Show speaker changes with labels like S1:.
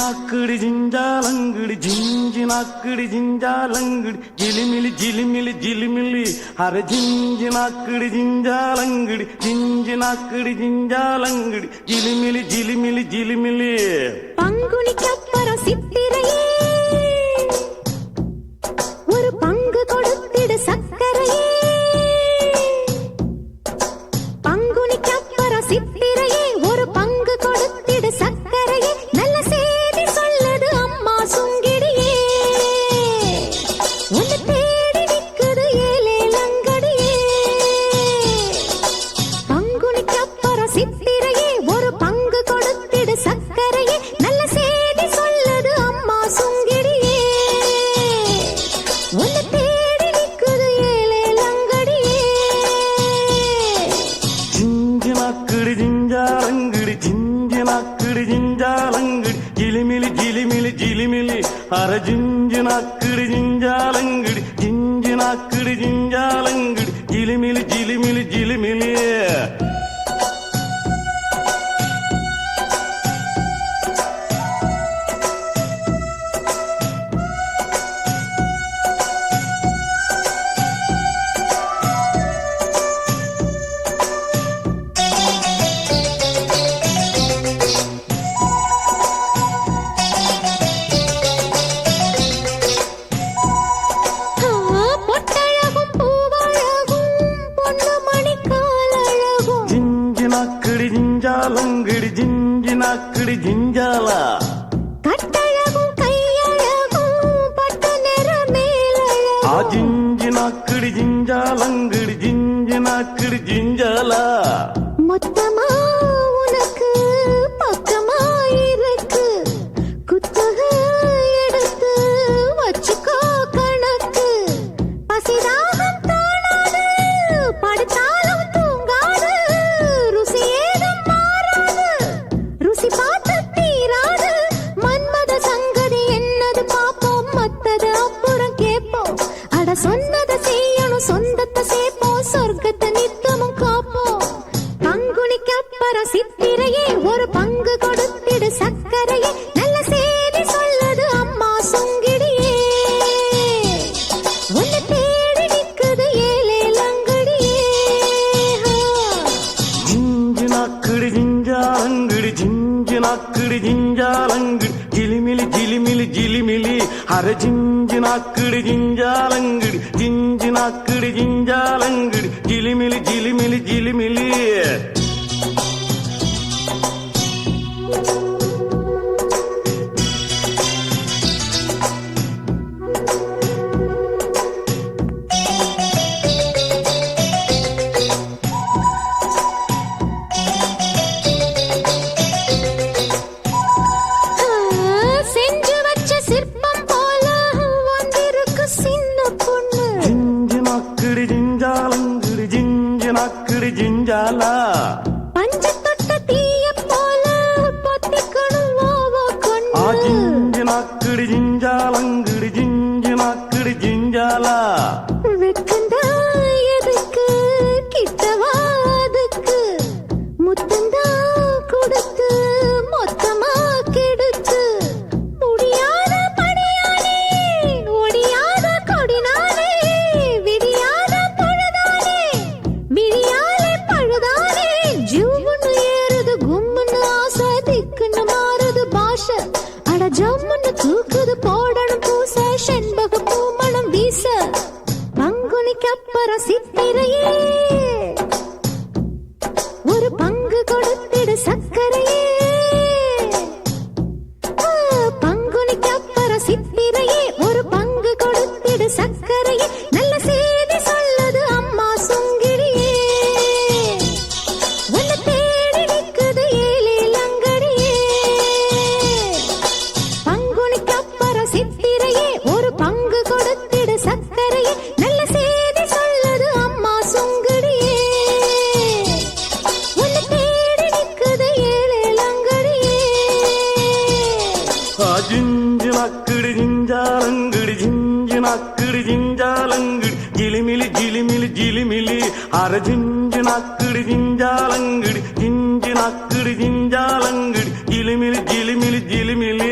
S1: நாக்குடி ஜிஞ்சாலங்குடி ginger நாக்குடி ஜிஞ்சாலங்குடி ஜிலிமிலி ஜிலிமிலி ஜிலிமிலி. அர ginger நாக்குடி ஜிஞ்சாலங்குடி ginger நாக்குடி ஜிஞ்சாலங்குடி ஜிலிமிலி ஜிலிமிலி ஜிலிமிலி.
S2: பங்குனிக்கு அப்புறம் சித்திரையே. ஒரு பங்கு கொடுத்திடு சக்கரையே பங்குனிக்கு அப்புறம் சித்திரையே.
S1: நாக்குடு ஜிஞ்சாலங்குடி ஜிலிமிலி ஜிலிமிலி ஜிலிமிலி. அர ஜிஞ்சு நாக்குடு ஜிஞ்சாலங்குடி ஜிஞ்சு நாக்குடு ஜிஞ்சாலங்குடி ஜிலிமிலி ஜிலிமிலி ஜிலிமிலி. జింజాలంగిడి జింజినాకిడి జింజాల
S2: கட்டழகும் கையழகும் பட்டு நிற மேலழகும்.
S1: ஆ జింజినాకిడి జింజాలంగిడి జింజినాకిడి జింజాల
S2: ജിലിമിലി ജിലിമിലി അര ജിഞ്ചി നാക്കിടി ജിഞ്ചാലങ്കിടി ജിഞ്ചി നാക്കിടി ജിഞ്ചാലങ്കിടി ജിലിമിലി ജിലിമിലി ജിലിമിലി 啦。ஜம்முன்னு தூக்குது போடணும் பூச. செண்பக பூமணம் வீச. பங்குனிக்கு அப்புறம் சித்திரையே. ஒரு பங்கு கொடுத்திடு சக்கரையே
S1: நாக்குடு ஜிஞ்சாலங்குடு ஜிலிமிலி ஜிலிமிலி ஜிலிமிலி அர ஜிஞ்சு நாக்குடு ஜிஞ்சாலங்குடு ஜிஞ்சு நாக்குடு ஜிஞ்சாலங்குடு ஜிலிமிலி ஜிலிமிலி
S2: ஜிலிமிலி